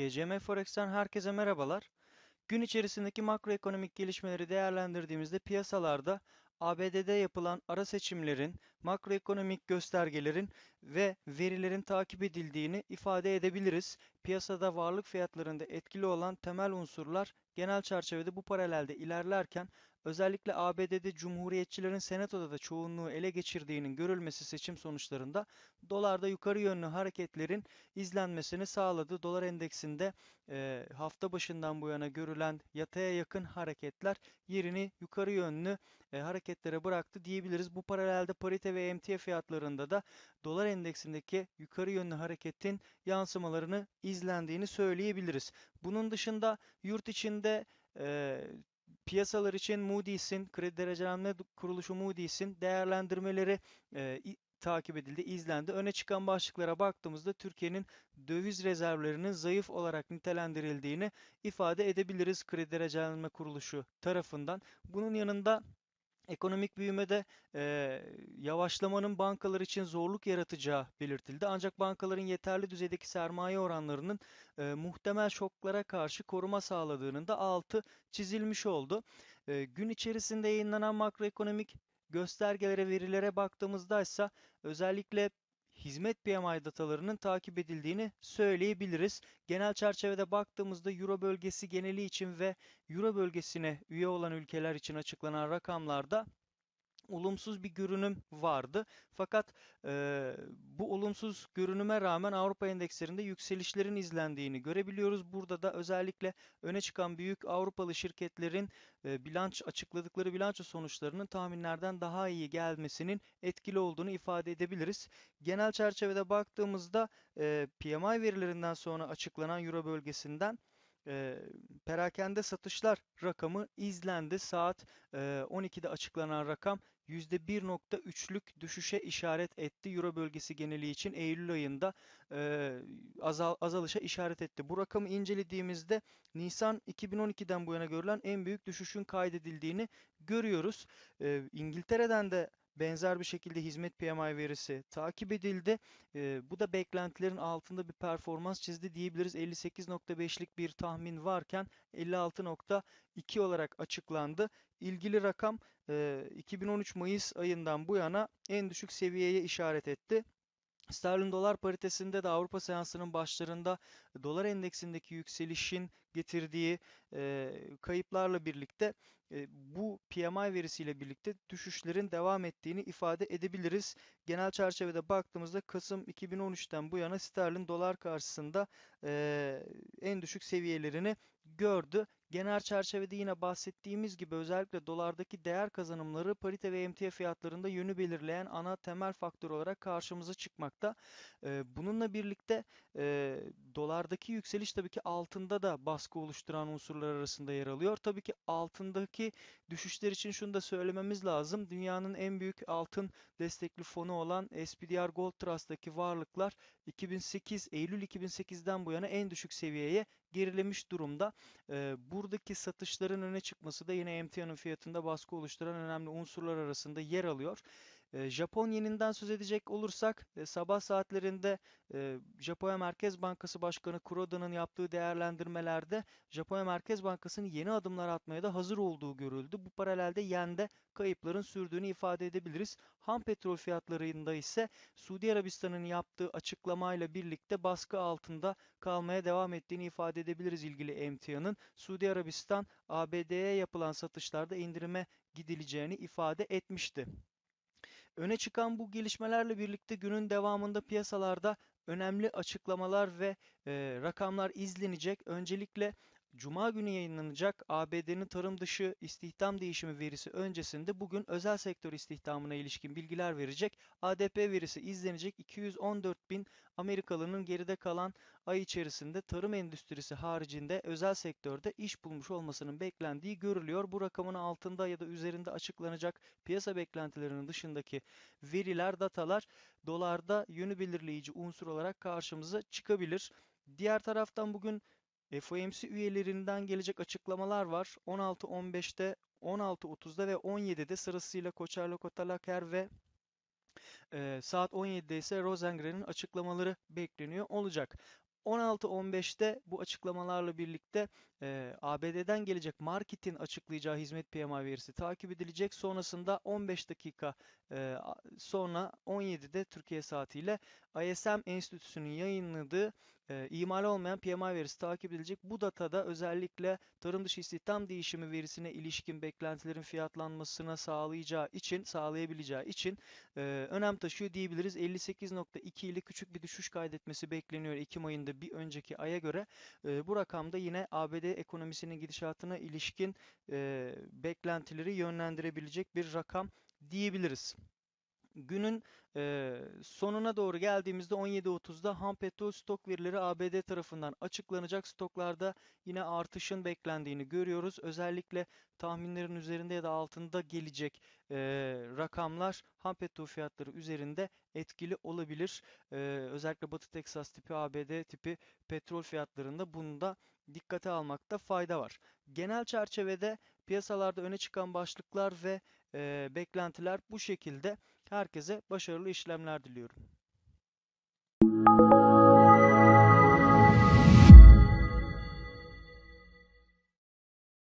GCM Forex'ten herkese merhabalar. Gün içerisindeki makroekonomik gelişmeleri değerlendirdiğimizde piyasalarda ABD'de yapılan ara seçimlerin, makroekonomik göstergelerin ve verilerin takip edildiğini ifade edebiliriz. Piyasada varlık fiyatlarında etkili olan temel unsurlar genel çerçevede bu paralelde ilerlerken özellikle ABD'de Cumhuriyetçilerin Senato'da da çoğunluğu ele geçirdiğinin görülmesi seçim sonuçlarında dolarda yukarı yönlü hareketlerin izlenmesini sağladı. Dolar endeksinde e, hafta başından bu yana görülen yataya yakın hareketler yerini yukarı yönlü e, hareketlere bıraktı diyebiliriz. Bu paralelde parite ve emtia fiyatlarında da dolar endeksindeki yukarı yönlü hareketin yansımalarını izlendiğini söyleyebiliriz. Bunun dışında yurt içinde e, piyasalar için Moody's'in, kredi derecelenme kuruluşu Moody's'in değerlendirmeleri e, takip edildi, izlendi. Öne çıkan başlıklara baktığımızda Türkiye'nin döviz rezervlerinin zayıf olarak nitelendirildiğini ifade edebiliriz kredi derecelenme kuruluşu tarafından. Bunun yanında Ekonomik büyümede e, yavaşlamanın bankalar için zorluk yaratacağı belirtildi. Ancak bankaların yeterli düzeydeki sermaye oranlarının e, muhtemel şoklara karşı koruma sağladığının da altı çizilmiş oldu. E, gün içerisinde yayınlanan makroekonomik göstergelere, verilere baktığımızda ise özellikle hizmet PMI datalarının takip edildiğini söyleyebiliriz. Genel çerçevede baktığımızda Euro bölgesi geneli için ve Euro bölgesine üye olan ülkeler için açıklanan rakamlarda olumsuz bir görünüm vardı. Fakat e, bu olumsuz görünüme rağmen Avrupa endekslerinde yükselişlerin izlendiğini görebiliyoruz. Burada da özellikle öne çıkan büyük Avrupalı şirketlerin e, bilanç açıkladıkları bilanço sonuçlarının tahminlerden daha iyi gelmesinin etkili olduğunu ifade edebiliriz. Genel çerçevede baktığımızda e, PMI verilerinden sonra açıklanan Euro bölgesinden e, perakende satışlar rakamı izlendi. Saat e, 12'de açıklanan rakam %1.3'lük düşüşe işaret etti. Euro bölgesi geneli için Eylül ayında e, azal, azalışa işaret etti. Bu rakamı incelediğimizde Nisan 2012'den bu yana görülen en büyük düşüşün kaydedildiğini görüyoruz. E, İngiltere'den de benzer bir şekilde hizmet PMI verisi takip edildi. E, bu da beklentilerin altında bir performans çizdi diyebiliriz. 58.5'lik bir tahmin varken 56.2 olarak açıklandı. İlgili rakam e, 2013 Mayıs ayından bu yana en düşük seviyeye işaret etti. Sterlin dolar paritesinde de Avrupa seansının başlarında dolar endeksindeki yükselişin getirdiği e, kayıplarla birlikte e, bu PMI verisiyle birlikte düşüşlerin devam ettiğini ifade edebiliriz. Genel çerçevede baktığımızda Kasım 2013'ten bu yana sterlin dolar karşısında e, en düşük seviyelerini gördü. Genel çerçevede yine bahsettiğimiz gibi özellikle dolardaki değer kazanımları parite ve emtia fiyatlarında yönü belirleyen ana temel faktör olarak karşımıza çıkmakta. Bununla birlikte dolardaki yükseliş tabii ki altında da baskı oluşturan unsurlar arasında yer alıyor. Tabii ki altındaki düşüşler için şunu da söylememiz lazım. Dünyanın en büyük altın destekli fonu olan SPDR Gold Trust'taki varlıklar 2008 Eylül 2008'den bu yana en düşük seviyeye gerilemiş durumda. Buradaki satışların öne çıkması da yine emtianın fiyatında baskı oluşturan önemli unsurlar arasında yer alıyor. Japon yeninden söz edecek olursak sabah saatlerinde Japonya Merkez Bankası Başkanı Kuroda'nın yaptığı değerlendirmelerde Japonya Merkez Bankası'nın yeni adımlar atmaya da hazır olduğu görüldü. Bu paralelde yende kayıpların sürdüğünü ifade edebiliriz. Ham petrol fiyatlarında ise Suudi Arabistan'ın yaptığı açıklamayla birlikte baskı altında kalmaya devam ettiğini ifade edebiliriz ilgili emtianın. Suudi Arabistan ABD'ye yapılan satışlarda indirime gidileceğini ifade etmişti. Öne çıkan bu gelişmelerle birlikte günün devamında piyasalarda önemli açıklamalar ve e, rakamlar izlenecek. Öncelikle Cuma günü yayınlanacak ABD'nin tarım dışı istihdam değişimi verisi öncesinde bugün özel sektör istihdamına ilişkin bilgiler verecek. ADP verisi izlenecek. 214 bin Amerikalının geride kalan ay içerisinde tarım endüstrisi haricinde özel sektörde iş bulmuş olmasının beklendiği görülüyor. Bu rakamın altında ya da üzerinde açıklanacak piyasa beklentilerinin dışındaki veriler, datalar dolarda yönü belirleyici unsur olarak karşımıza çıkabilir. Diğer taraftan bugün FOMC üyelerinden gelecek açıklamalar var. 16.15'te, 16.30'da ve 17'de sırasıyla Koçarlı Kotalaker ve e, saat 17'de ise Rosengren'in açıklamaları bekleniyor olacak. 16-15'te bu açıklamalarla birlikte e, ABD'den gelecek marketin açıklayacağı hizmet PMI verisi takip edilecek. Sonrasında 15 dakika e, sonra 17'de Türkiye saatiyle ISM Enstitüsü'nün yayınladığı e, imal olmayan PMI verisi takip edilecek. Bu datada özellikle tarım dışı istihdam değişimi verisine ilişkin beklentilerin fiyatlanmasına sağlayacağı için, sağlayabileceği için e, önem taşıyor diyebiliriz. 58.2 ile küçük bir düşüş kaydetmesi bekleniyor Ekim ayında bir önceki aya göre. E, bu rakamda yine ABD ekonomisinin gidişatına ilişkin e, beklentileri yönlendirebilecek bir rakam diyebiliriz. Günün e, sonuna doğru geldiğimizde 17.30'da ham petrol stok verileri ABD tarafından açıklanacak. Stoklarda yine artışın beklendiğini görüyoruz. Özellikle tahminlerin üzerinde ya da altında gelecek e, rakamlar ham petrol fiyatları üzerinde etkili olabilir. E, özellikle Batı Teksas tipi ABD tipi petrol fiyatlarında bunu da dikkate almakta fayda var. Genel çerçevede piyasalarda öne çıkan başlıklar ve e, beklentiler bu şekilde. Herkese başarılı işlemler diliyorum.